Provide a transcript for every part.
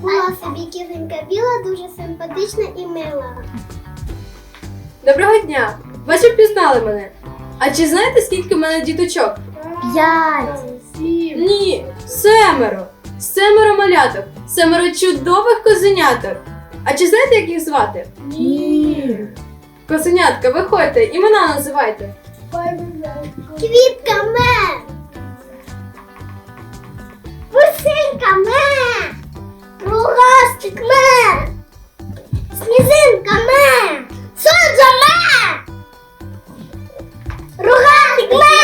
Була собі кізонька біла, дуже симпатична і мила. Доброго дня! Ви ж впізнали мене. А чи знаєте, скільки в мене діточок? П'ять. Ні, семеро. Семеро маляток, семеро чудових козеняток. А чи знаєте, як їх звати? Ні. Козенятка, виходьте, імена називайте. Квітка ме. Пусинка ме. Рогастик ме. Снізинка ме. Сонце ме. Рогатик ме.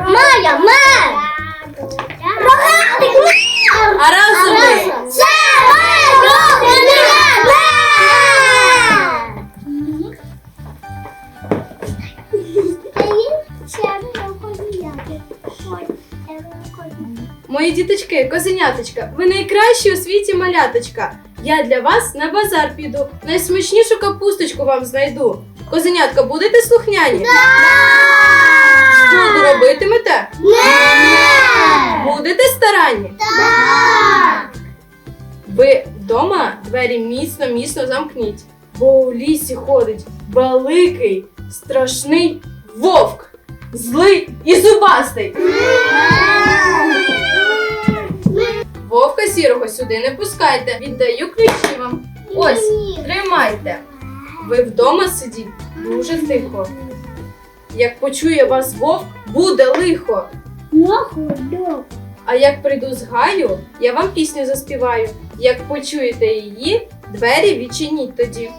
Майя ме. Рогатик ме. А разом діточки, козеняточка, ви найкращі у світі маляточка. Я для вас на базар піду, найсмачнішу капусточку вам знайду. Козенятка, будете слухняні? Шкоду робитимете? Будете старанні? Ви вдома двері міцно, міцно замкніть, бо у лісі ходить великий, страшний вовк, злий і зубастий. Вовка сірого сюди не пускайте. Віддаю ключі вам. Ось, тримайте. Ви вдома сидіть дуже тихо. Як почує вас вовк, буде лихо. А як прийду з гаю, я вам пісню заспіваю. Як почуєте її, двері відчиніть тоді.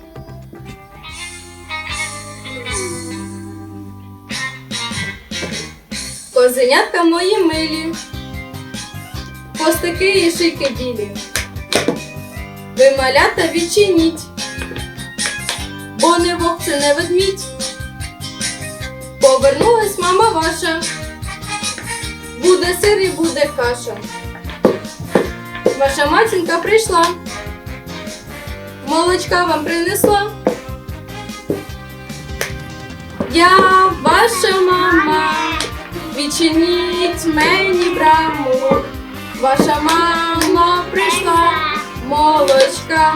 Козенятка мої милі, хвостики і шийки білі. Ви малята відчиніть, бо не вовк це не ведмідь. Повернулась мама ваша, буде сир і буде каша. Ваша матінка прийшла, молочка вам принесла. Я ваша мама, відчиніть мені. Ваша мама прийшла, молочка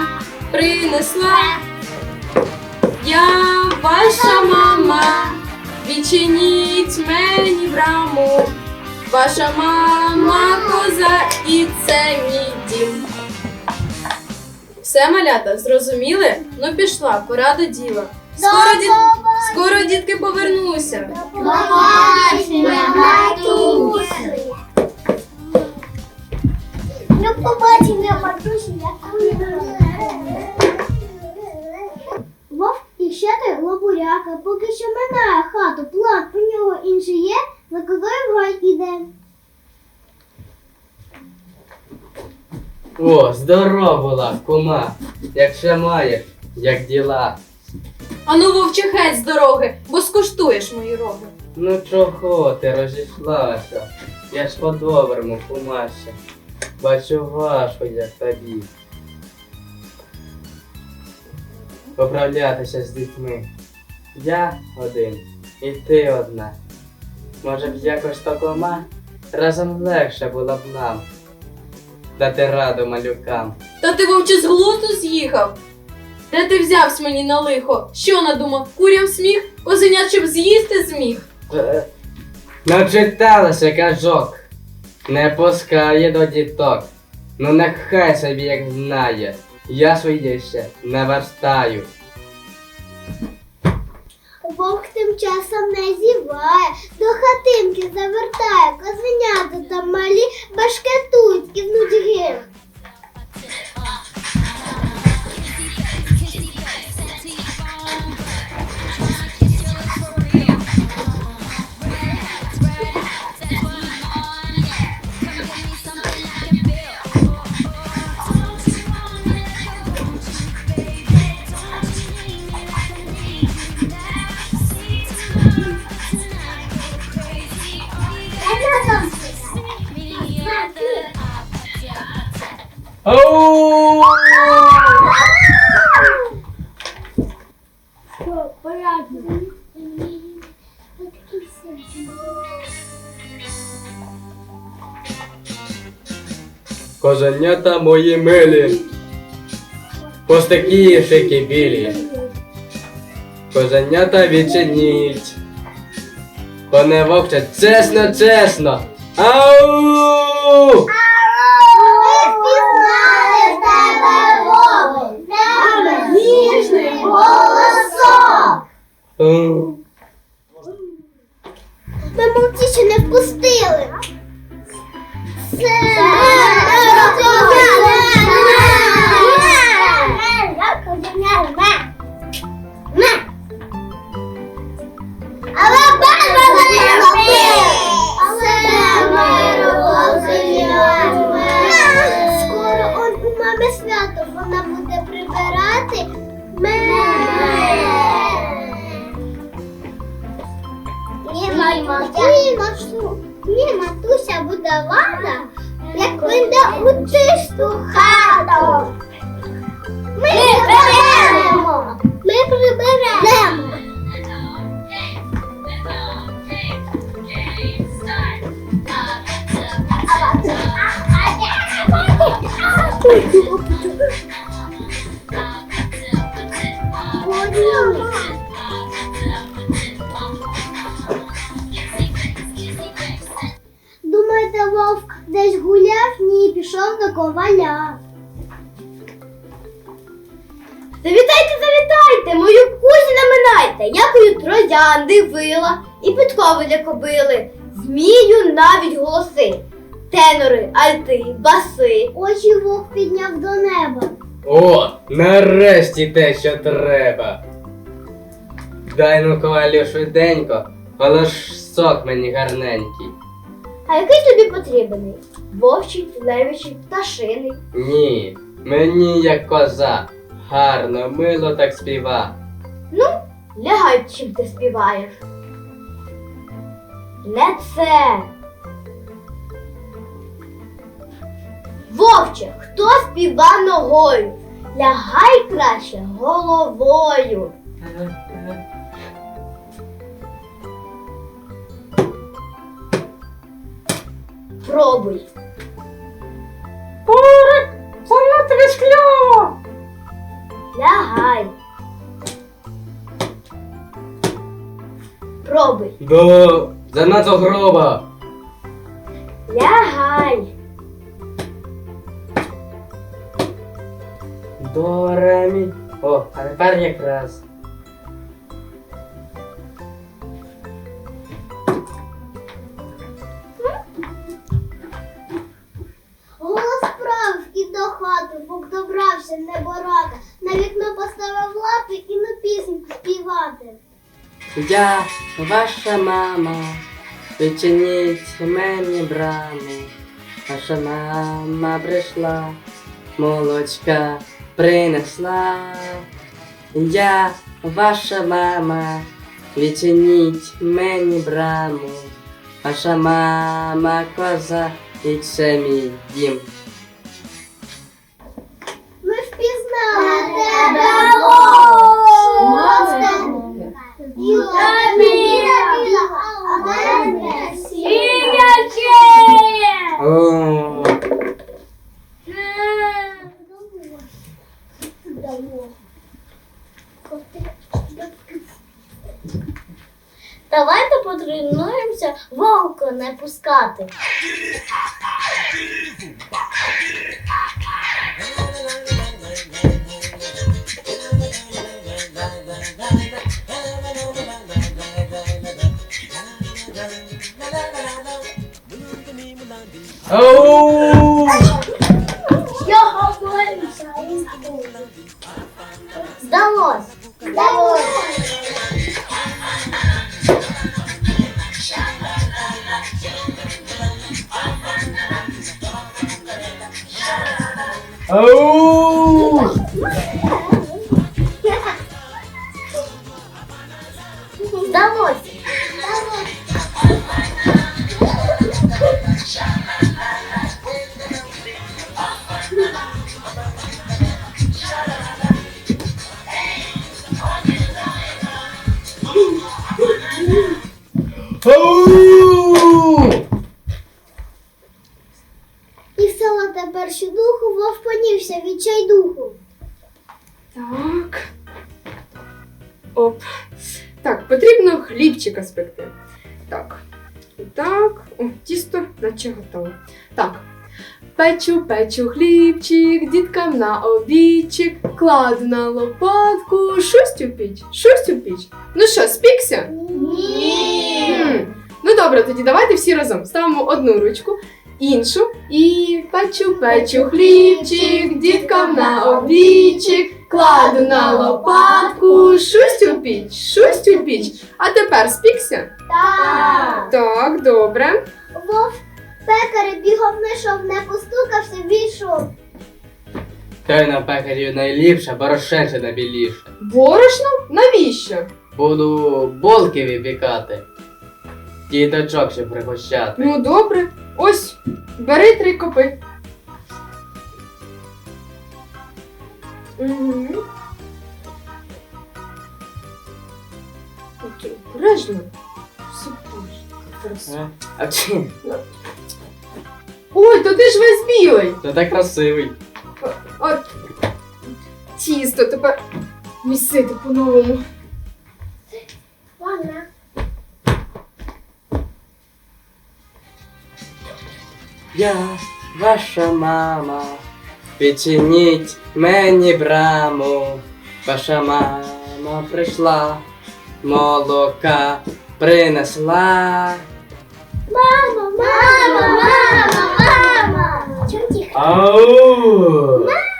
принесла. Я ваша мама, відчиніть мені браму. Ваша мама коза і це мій дім. Все, малята, зрозуміли? Ну пішла, пора до діла. Скоро, діт... Скоро дітки повернуся. Кума. Як ще маєш, як діла. Ану, вовче геть з дороги, бо скуштуєш мої роги. Ну чого ти розійшлася? Я ж по-доброму, кумася. Бачу важко, як тобі. Поправлятися з дітьми. Я один, і ти одна. Може б якось такома разом легше було б нам. Дати раду малюкам. Та ти вовче з глузду з'їхав. Де ти взявсь мені на лихо? Що надумав? Курям сміх, козенят щоб з'їсти зміг. Е, Начиталася кажок, не пускає до діток. Ну нехай собі як знає, я своє ще не верстаю. Вовк тим часом не зіває, до хатинки завертає, козенята там малі башкетують і нудьги. Оу! Що, порядно? Козенята мої милі. Ось такі шики білі. Козенята відчиніть. Пане вовче, чесно, чесно. Ау! Ми впізнали тебе, Вовк, тебе ніжний голосок. Ми молоді ще не впустили. Це буде як вийде у чисту хату. Ми приберемо. Ми приберемо. Думаєте, Пішов до коваля. Завітайте, завітайте, мою кузю наминайте, якою троянди вила і підкови для кобили. Змію навіть голоси. Тенори, альти, баси. Очі вовк підняв до неба. О, нарешті те, що треба. Дай ну ковалю швиденько, але ж сок мені гарненький. А який тобі потрібний? Вовчий, левичий, пташиний. Ні, мені як коза. Гарно, мило так співа. Ну, лягай, чим ти співаєш. Не це. Вовче, хто співа ногою? Лягай краще головою. Пробуй. Поряд, занадто вишкльово. Лягай. Пробуй. До занадто гроба. Лягай. До ремі. О, а тепер якраз. Я ваша мама, відчиніть мені браму. Ваша мама прийшла, молочка принесла. Я ваша мама, відчиніть мені браму. Ваша мама коза, і це мій дім. Ми впізнали тебе, вовк. Мамо. Біла, біла, біла, а мене О, Давайте потренуємося вовка не пускати. Ау! Тепер борщу духу, вовк понівся, відчай духу. Так. Оп. Так, потрібно хлібчика спекти. Так. Так. О, тісто наче готове. Так. Печу, печу хлібчик, діткам на обідчик, кладу на лопатку, шусть у піч, шусть у піч. Ну що, спікся? М. Ну добре, тоді давайте всі разом ставимо одну ручку, іншу і печу, печу хлібчик, діткам на обідчик, кладу на лопатку, шусть у піч, шусть у піч. А тепер спікся? Так. Так, добре. Вовк пекар бігом не не постукався, війшов. Той на пекарю найліпше, борошенце найбіліше. Борошно? Навіщо? Буду болки випікати. Діточок ще пригощати. Ну добре. Ось, бери три копи. Угу. Окей, обережно. Все Красиво. А? Чи? Ой, то ти ж весь білий. Ти так красивий. От тісто тепер місити по-новому. Вона. Я ваша мама. Відчиніть мені браму. Ваша мама прийшла, молока принесла. Мама, мама, мама, мама. Ау! Ау!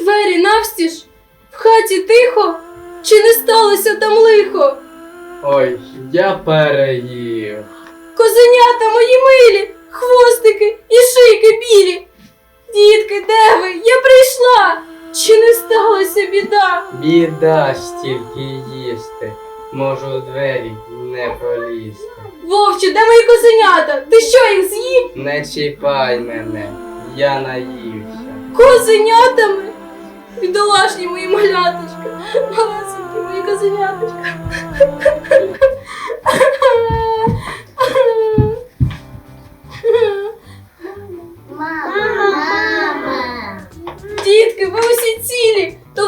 Двері навстіж. В хаті тихо. Чи не сталося там лихо? Ой, я переїв. Козенята мої милі, хвостики і шийки білі. Дітки, де ви? Я прийшла. Чи не сталося біда? Біда стільки їсти. Можу у двері не пролізти. Вовче, де мої козенята? Ти що їх з'їв? Не чіпай мене, я наївся. Козенятами? Бідолашні мої маляточка. Малесенькі мої козеняточка. Ви усі цілі, то